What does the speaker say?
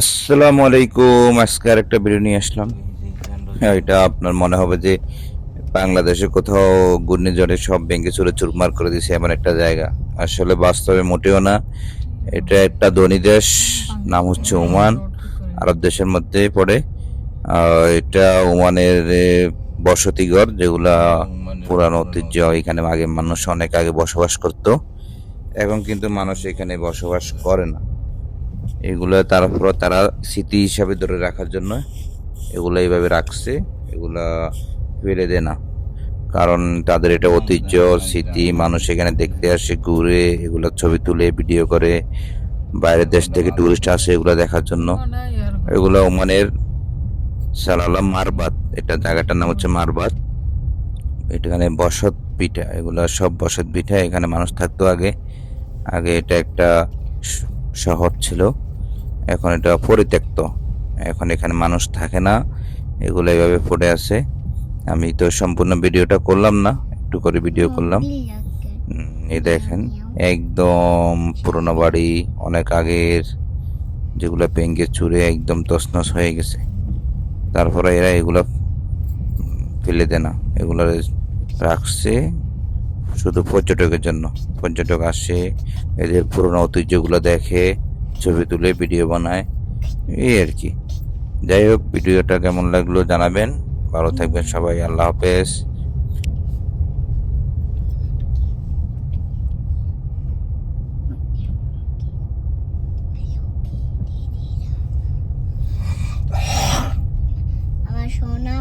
আসসালামু আলাইকুম। আজকে আর একটা ভিডিও নিয়ে আসলাম। হ্যাঁ, এটা আপনার মনে হবে যে বাংলাদেশে কোথাও ঘূর্ণিঝড়ে সব ব্যাংকে চুরে চুরমার করে দিছে এমন একটা জায়গা। আসলে বাস্তবে মোটেও না। এটা একটা ধনী দেশ নাম হচ্ছে ওমান। আরব দেশের মধ্যে পড়ে। এটা ওমানের এ, বসতিঘর যেগুলা পুরানো ঐতিহ্য। এখানে আগে মানুষ অনেক আগে বসবাস করত। এখন কিন্তু মানুষ এখানে বসবাস করে না। এগুলো তারপর তারা স্মৃতি হিসাবে ধরে রাখার জন্য এগুলো এইভাবে রাখছে, এগুলা ফেলে দেয় না। কারণ তাদের এটা ঐতিহ্য, স্মৃতি, মানুষ এখানে দেখতে আসে, ঘুরে, এগুলো ছবি তুলে, ভিডিও করে, বাইরের দেশ থেকে টুরিস্ট আসে এগুলো দেখার জন্য। এগুলো ওমানের সালালা মারবাত এটা জায়গাটার নাম হচ্ছে মারবাত এখানে বসত পিঠা, এগুলো সব বসত পিঠা এখানে মানুষ থাকতো আগে। আগে এটা একটা শহর ছিল। এখন এটা পরিত্যক্ত। এখন এখানে মানুষ থাকে না। এগুলো এইভাবে পড়ে আছে। আমি তো সম্পূর্ণ ভিডিওটা করলাম না, একটু করে ভিডিও করলাম। এই দেখেন, একদম পুরোনো বাড়ি, অনেক আগের যেগুলো পেঙ্গে চুরে একদম তছনছ হয়ে গেছে। তারপরে এরা এগুলো ফেলে দেয় না। এগুলো রাখছে শুধু পর্যটকের জন্য। পর্যটক আসে, এদের পুরোনো ঐতিহ্যগুলো দেখে ছবি তুলে ভিডিও বানায়, এই আর কি। যাই হোক, ভিডিওটা কেমন লাগল জানাবেন। ভালো থাকবেন সবাই, আল্লাহ হাফেজ। আমার সোনা